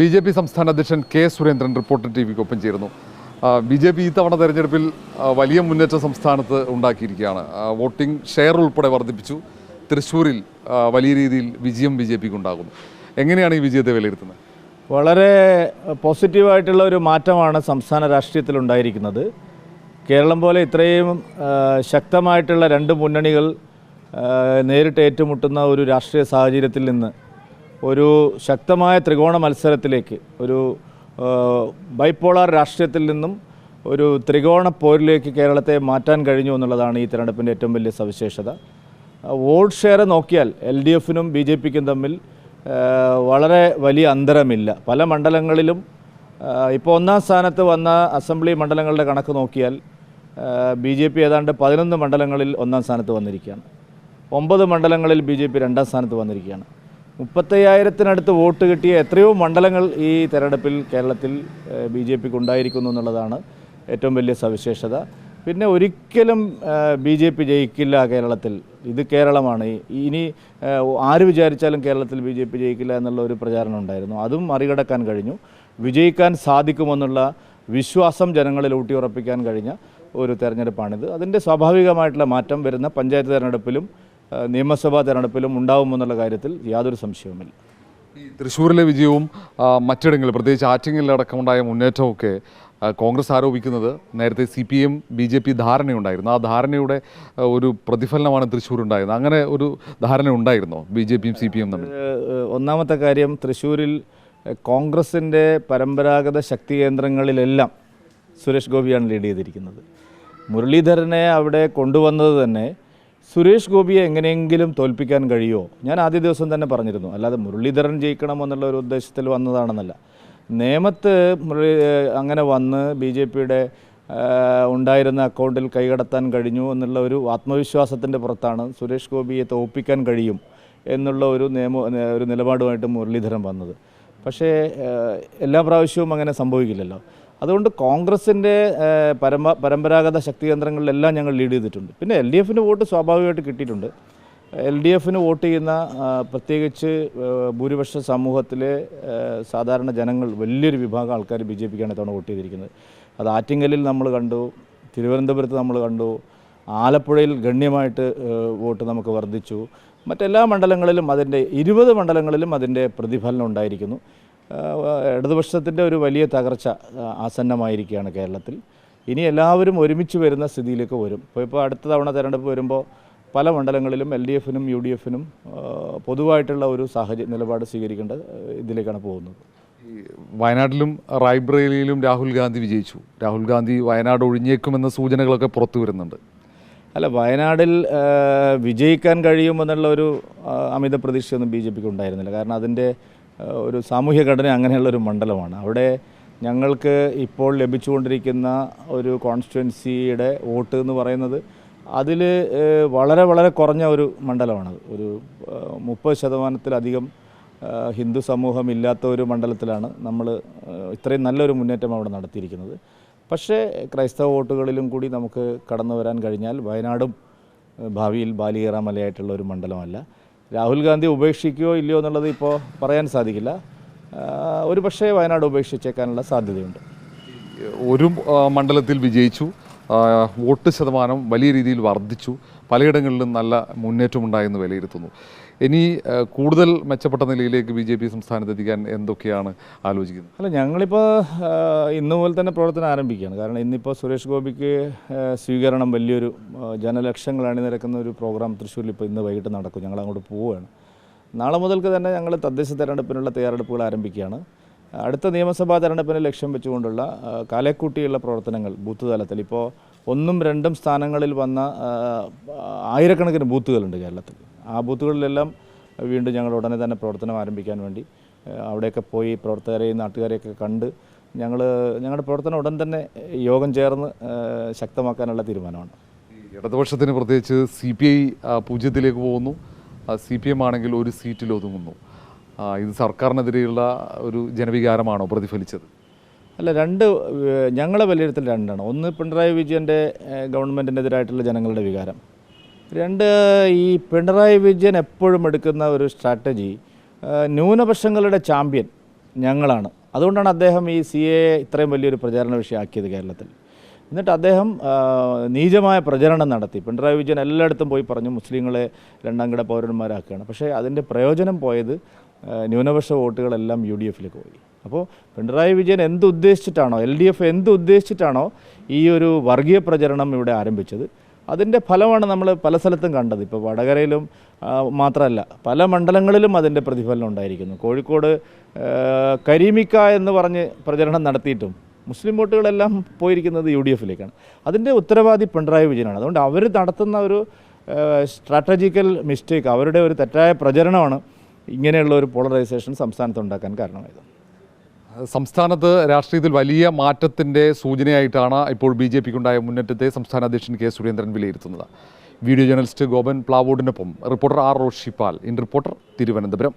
B J P സംസ്ഥാന അധ്യക്ഷൻ K Surendran reporter T വിക്കൊപ്പം ചേരുന്നു. ബി ജെ പി ഇത്തവണ തെരഞ്ഞെടുപ്പിൽ വലിയ മുന്നേറ്റം സംസ്ഥാനത്ത് ഉണ്ടാക്കിയിരിക്കുകയാണ്. വോട്ടിംഗ് ഷെയർ ഉൾപ്പെടെ വർദ്ധിപ്പിച്ചു. തൃശ്ശൂരിൽ വലിയ രീതിയിൽ വിജയം ബി ജെ പിക്ക് ഉണ്ടാകുന്നു എങ്ങനെയാണ് ഈ വിജയത്തെ വിലയിരുത്തുന്നത്? വളരെ പോസിറ്റീവായിട്ടുള്ള ഒരു മാറ്റമാണ് സംസ്ഥാന രാഷ്ട്രീയത്തിൽ ഉണ്ടായിരിക്കുന്നത്. കേരളം പോലെ ഇത്രയും ശക്തമായിട്ടുള്ള രണ്ട് മുന്നണികൾ നേരിട്ട് ഏറ്റുമുട്ടുന്ന ഒരു രാഷ്ട്രീയ സാഹചര്യത്തിൽ നിന്ന് ഒരു ശക്തമായ ത്രികോണ മത്സരത്തിലേക്ക് ഒരു ബൈപോളാർ രാഷ്ട്രീയത്തിൽ നിന്നും ഒരു ത്രികോണ പോരിലേക്ക് കേരളത്തെ മാറ്റാൻ കഴിഞ്ഞു എന്നുള്ളതാണ് ഈ തിരഞ്ഞെടുപ്പിന്റെ ഏറ്റവും വലിയ സവിശേഷത. വോട്ട് ഷെയർ നോക്കിയാൽ എൽ ഡി എഫിനും ബി ജെ പിക്കും തമ്മിൽ വളരെ വലിയ അന്തരമില്ല. പല മണ്ഡലങ്ങളിലും ഇപ്പോൾ ഒന്നാം സ്ഥാനത്ത് വന്ന അസംബ്ലി മണ്ഡലങ്ങളുടെ കണക്ക് നോക്കിയാൽ ബി ജെ പി ഏതാണ്ട് പതിനൊന്ന് മണ്ഡലങ്ങളിൽ ഒന്നാം സ്ഥാനത്ത് വന്നിരിക്കുകയാണ്. ഒമ്പത് മണ്ഡലങ്ങളിൽ ബി ജെ പി രണ്ടാം സ്ഥാനത്ത് വന്നിരിക്കുകയാണ്. മുപ്പത്തയ്യായിരത്തിനടുത്ത് വോട്ട് കിട്ടിയ എത്രയോ മണ്ഡലങ്ങൾ ഈ തെരഞ്ഞെടുപ്പിൽ കേരളത്തിൽ ബി ജെ പിക്ക് ഉണ്ടായിരിക്കുന്നു എന്നുള്ളതാണ് ഏറ്റവും വലിയ സവിശേഷത. പിന്നെ ഒരിക്കലും ബി ജെ പി ജയിക്കില്ല കേരളത്തിൽ. ഇത് കേരളമാണ്. ഇനി ആര് വിചാരിച്ചാലും കേരളത്തിൽ ബി ജെ പി ജയിക്കില്ല എന്നുള്ള ഒരു പ്രചാരണം ഉണ്ടായിരുന്നു. അതും മറികടക്കാൻ കഴിഞ്ഞു. വിജയിക്കാൻ സാധിക്കുമെന്നുള്ള വിശ്വാസം ജനങ്ങളിൽ ഊട്ടിയുറപ്പിക്കാൻ കഴിഞ്ഞ ഒരു തെരഞ്ഞെടുപ്പാണിത്. അതിന്റെ സ്വാഭാവികമായിട്ടുള്ള മാറ്റം വരുന്ന പഞ്ചായത്ത് തെരഞ്ഞെടുപ്പിലും നിയമസഭാ തെരഞ്ഞെടുപ്പിലും ഉണ്ടാവുമെന്നുള്ള കാര്യത്തിൽ യാതൊരു സംശയവുമില്ല. ഈ തൃശ്ശൂരിലെ വിജയവും മറ്റിടങ്ങളിൽ പ്രത്യേകിച്ച് ആറ്റിങ്ങലിലടക്കമുണ്ടായ മുന്നേറ്റമൊക്കെ കോൺഗ്രസ് ആരോപിക്കുന്നത് നേരത്തെ C P M B J P ധാരണയുണ്ടായിരുന്നു. ആ ധാരണയുടെ ഒരു പ്രതിഫലനമാണ് തൃശ്ശൂർ ഉണ്ടായിരുന്നത് അങ്ങനെ ഒരു ധാരണ ഉണ്ടായിരുന്നോ ബി ജെ പിയും സി പി എം തമ്മിൽ ഒന്നാമത്തെ കാര്യം തൃശ്ശൂരിൽ കോൺഗ്രസിന്റെ പരമ്പരാഗത ശക്തി കേന്ദ്രങ്ങളിലെല്ലാം സുരേഷ് ഗോപിയാണ് ലീഡ് ചെയ്തിരിക്കുന്നത്. മുരളീധരനെ അവിടെ കൊണ്ടുവന്നത് തന്നെ സുരേഷ് ഗോപിയെ എങ്ങനെയെങ്കിലും തോൽപ്പിക്കാൻ കഴിയുമോ? ഞാൻ ആദ്യ ദിവസം തന്നെ പറഞ്ഞിരുന്നു. അല്ലാതെ മുരളീധരൻ ജയിക്കണമെന്നുള്ള ഒരു ഉദ്ദേശത്തിൽ വന്നതാണെന്നല്ല. നേമത്ത് മുരളി അങ്ങനെ വന്ന് ബി ജെ പിയുടെ ഉണ്ടായിരുന്ന അക്കൗണ്ടിൽ കൈകടത്താൻ കഴിഞ്ഞു എന്നുള്ള ഒരു ആത്മവിശ്വാസത്തിന്റെ പുറത്താണ് സുരേഷ് ഗോപിയെ തോൽപ്പിക്കാൻ കഴിയും എന്നുള്ള ഒരു നിയമ ഒരു നിലപാടുമായിട്ട് മുരളീധരൻ വന്നത്. പക്ഷേ എല്ലാ പ്രാവശ്യവും അങ്ങനെ സംഭവിക്കില്ലല്ലോ. അതുകൊണ്ട് കോൺഗ്രസിന്റെ പരമ പരമ്പ പരമ്പരാഗത ശക്തി കേന്ദ്രങ്ങളിലെല്ലാം ഞങ്ങൾ ലീഡ് ചെയ്തിട്ടുണ്ട്. പിന്നെ എൽ ഡി എഫിന് വോട്ട് സ്വാഭാവികമായിട്ട് കിട്ടിയിട്ടുണ്ട്. എൽ ഡി എഫിന് വോട്ട് ചെയ്യുന്ന പ്രത്യേകിച്ച് ഭൂരിപക്ഷ സമൂഹത്തിലെ സാധാരണ ജനങ്ങൾ വലിയൊരു വിഭാഗം ആൾക്കാർ ബി ജെ പിക്കാണ് ഇത്തവണ വോട്ട് ചെയ്തിരിക്കുന്നത്. അത് ആറ്റിങ്ങലിൽ നമ്മൾ കണ്ടു തിരുവനന്തപുരത്ത് നമ്മൾ കണ്ടു ആലപ്പുഴയിൽ ഗണ്യമായിട്ട് വോട്ട് നമുക്ക് വർദ്ധിച്ചു. മറ്റെല്ലാ മണ്ഡലങ്ങളിലും അതിന്റെ ഇരുപത് മണ്ഡലങ്ങളിലും അതിന്റെ പ്രതിഫലനം ഉണ്ടായിരിക്കുന്നു. ഇടതുപക്ഷത്തിന്റെ ഒരു വലിയ തകർച്ച ആസന്നമായിരിക്കുകയാണ് കേരളത്തിൽ. ഇനി എല്ലാവരും ഒരുമിച്ച് വരുന്ന സ്ഥിതിയിലേക്ക് വരും. ഇപ്പോൾ ഇപ്പോൾ അടുത്ത തവണ തിരഞ്ഞെടുപ്പ് വരുമ്പോൾ പല മണ്ഡലങ്ങളിലും എൽ ഡി എഫിനും യു ഡി എഫിനും പൊതുവായിട്ടുള്ള ഒരു സാഹചര്യ നിലപാട് സ്വീകരിക്കേണ്ട ഇതിലേക്കാണ് പോകുന്നത്. ഈ വയനാട്ടിലും റായ്ബ്രേലിയിലും രാഹുൽ ഗാന്ധി വിജയിച്ചു. രാഹുൽ ഗാന്ധി വയനാട് ഒഴിഞ്ഞേക്കുമെന്ന സൂചനകളൊക്കെ പുറത്തു വരുന്നുണ്ട്. അല്ല വയനാടിൽ വിജയിക്കാൻ കഴിയുമെന്നുള്ള ഒരു അമിത പ്രതീക്ഷയൊന്നും ബി ജെ പിക്ക് ഉണ്ടായിരുന്നില്ല. കാരണം അതിന്റെ ഒരു സാമൂഹ്യ ഘടന അങ്ങനെയുള്ളൊരു മണ്ഡലമാണ്. അവിടെ ഞങ്ങൾക്ക് ഇപ്പോൾ ലഭിച്ചുകൊണ്ടിരിക്കുന്ന ഒരു കോൺസ്റ്റിറ്റ്വൻസിയുടെ വോട്ട് എന്ന് പറയുന്നത് അതിൽ വളരെ വളരെ കുറഞ്ഞ ഒരു മണ്ഡലമാണത് ഒരു മുപ്പത് ശതമാനത്തിലധികം ഹിന്ദു സമൂഹം ഇല്ലാത്ത ഒരു മണ്ഡലത്തിലാണ് നമ്മൾ ഇത്രയും നല്ലൊരു മുന്നേറ്റം അവിടെ നടത്തിയിരിക്കുന്നത്. പക്ഷേ ക്രൈസ്തവ വോട്ടുകളിലും കൂടി നമുക്ക് കടന്നു വരാൻ കഴിഞ്ഞാൽ വയനാടും ഭാവിയിൽ ബാലികേറ മലയായിട്ടുള്ള ഒരു മണ്ഡലമല്ല. രാഹുൽ ഗാന്ധി ഉപേക്ഷിക്കുകയോ ഇല്ലയോ എന്നുള്ളത് ഇപ്പോൾ പറയാൻ സാധിക്കില്ല. ഒരു പക്ഷേ വയനാട് ഉപേക്ഷിച്ചേക്കാനുള്ള സാധ്യതയുണ്ട്. ഒരു മണ്ഡലത്തിൽ വിജയിച്ചു. വോട്ട് ശതമാനം വലിയ രീതിയിൽ വർദ്ധിച്ചു. പലയിടങ്ങളിലും നല്ല മുന്നേറ്റമുണ്ടായെന്ന് വിലയിരുത്തുന്നു. ഇനി കൂടുതൽ മെച്ചപ്പെട്ട നിലയിലേക്ക് ബി ജെ പി സംസ്ഥാനത്തെത്തിക്കാൻ എന്തൊക്കെയാണ് ആലോചിക്കുന്നത്? അല്ല ഞങ്ങളിപ്പോൾ ഇന്ന് മുതൽ തന്നെ പ്രവർത്തനം ആരംഭിക്കുകയാണ്. കാരണം ഇന്നിപ്പോൾ സുരേഷ് ഗോപിക്ക് സ്വീകരണം വലിയൊരു ജനലക്ഷങ്ങൾ അണിനിരക്കുന്ന ഒരു പ്രോഗ്രാം തൃശ്ശൂരിൽ ഇപ്പോൾ ഇന്ന് വൈകിട്ട് നടക്കും. ഞങ്ങൾ അങ്ങോട്ട് പോവുകയാണ്. നാളെ മുതൽക്ക് തന്നെ ഞങ്ങൾ തദ്ദേശ തെരഞ്ഞെടുപ്പിനുള്ള തയ്യാറെടുപ്പുകൾ ആരംഭിക്കുകയാണ്. അടുത്ത നിയമസഭാ തെരഞ്ഞെടുപ്പിനെ ലക്ഷ്യം വെച്ചുകൊണ്ടുള്ള കാലേക്കൂട്ടിയുള്ള പ്രവർത്തനങ്ങൾ ബൂത്ത് തലത്തിൽ. ഇപ്പോൾ ഒന്നും രണ്ടും സ്ഥാനങ്ങളിൽ വന്ന ആയിരക്കണക്കിന് ബൂത്തുകളുണ്ട് കേരളത്തിൽ. ആ ബൂത്തുകളിലെല്ലാം വീണ്ടും ഞങ്ങൾ ഉടനെ തന്നെ പ്രവർത്തനം ആരംഭിക്കാൻ വേണ്ടി അവിടെയൊക്കെ പോയി പ്രവർത്തകരെയും നാട്ടുകാരെയൊക്കെ കണ്ട് ഞങ്ങൾ ഞങ്ങളുടെ പ്രവർത്തനം ഉടൻ തന്നെ യോഗം ചേർന്ന് ശക്തമാക്കാനുള്ള തീരുമാനമാണ്. ഇടതുപക്ഷത്തിന് പ്രത്യേകിച്ച് സി പി ഐ പൂജ്യത്തിലേക്ക് പോകുന്നു. സി പി എം ആണെങ്കിൽ ഒരു സീറ്റിൽ ഒതുങ്ങുന്നു. ഇത് സർക്കാരിനെതിരെയുള്ള ഒരു ജനവികാരമാണോ പ്രതിഫലിച്ചത്? അല്ല രണ്ട് ഞങ്ങളെ വിലയിരുത്തൽ രണ്ടാണ്. ഒന്ന് പിണറായി വിജയന്റെ ഗവൺമെന്റിനെതിരായിട്ടുള്ള ജനങ്ങളുടെ വികാരം. രണ്ട് ഈ പിണറായി വിജയൻ എപ്പോഴും എടുക്കുന്ന ഒരു സ്ട്രാറ്റജി ന്യൂനപക്ഷങ്ങളുടെ ചാമ്പ്യൻ ഞങ്ങളാണ്. അതുകൊണ്ടാണ് അദ്ദേഹം ഈ സി എ ഇത്രയും വലിയൊരു പ്രചാരണ വിഷയമാക്കിയത് കേരളത്തിൽ. എന്നിട്ട് അദ്ദേഹം നീചമായ പ്രചരണം നടത്തി. പിണറായി വിജയൻ എല്ലായിടത്തും പോയി പറഞ്ഞു മുസ്ലിങ്ങളെ രണ്ടാം കിട പൗരന്മാരാക്കുകയാണ്. പക്ഷേ അതിന്റെ പ്രയോജനം പോയത് ന്യൂനപക്ഷ വോട്ടുകളെല്ലാം യു ഡി എഫിലേക്ക് പോയി. അപ്പോൾ പിണറായി വിജയൻ എന്ത് ഉദ്ദേശിച്ചിട്ടാണോ എൽ ഡി എഫ് എന്ത് ഉദ്ദേശിച്ചിട്ടാണോ ഈ ഒരു വർഗീയ പ്രചരണം ഇവിടെ ആരംഭിച്ചത്? അതിന്റെ ഫലമാണ് നമ്മൾ പല സ്ഥലത്തും കണ്ടത്. ഇപ്പോൾ വടകരയിലും മാത്രമല്ല പല മണ്ഡലങ്ങളിലും അതിന്റെ പ്രതിഫലനം ഉണ്ടായിരിക്കുന്നു. കോഴിക്കോട് കരീമിക്ക എന്ന് പറഞ്ഞ് പ്രചരണം നടത്തിയിട്ടും മുസ്ലിം വോട്ടുകളെല്ലാം പോയിരിക്കുന്നത് യു ഡി എഫിലേക്കാണ്. അതിന്റെ ഉത്തരവാദി പിണറായി വിജയനാണ്. അതുകൊണ്ട് അവർ നടത്തുന്ന ഒരു സ്ട്രാറ്റജിക്കൽ മിസ്റ്റേക്ക് അവരുടെ ഒരു തെറ്റായ പ്രചരണമാണ് ഇങ്ങനെയുള്ള ഒരു പോളറൈസേഷൻ സംസ്ഥാനത്ത് ഉണ്ടാക്കാൻ കാരണമായത്. സംസ്ഥാനത്ത് രാഷ്ട്രീയത്തിൽ വലിയ മാറ്റത്തിന്റെ സൂചനയായിട്ടാണ് ഇപ്പോൾ ബി ജെ പിക്കുണ്ടായ മുന്നേറ്റത്തെ സംസ്ഥാന അധ്യക്ഷൻ കെ സുരേന്ദ്രൻ വിലയിരുത്തുന്നത്. വീഡിയോ ജേർണലിസ്റ്റ് ഗോപൻ പ്ലാവോഡിനൊപ്പം റിപ്പോർട്ടർ ആർ റോഷിപ്പാൽ ഇൻ റിപ്പോർട്ടർ തിരുവനന്തപുരം.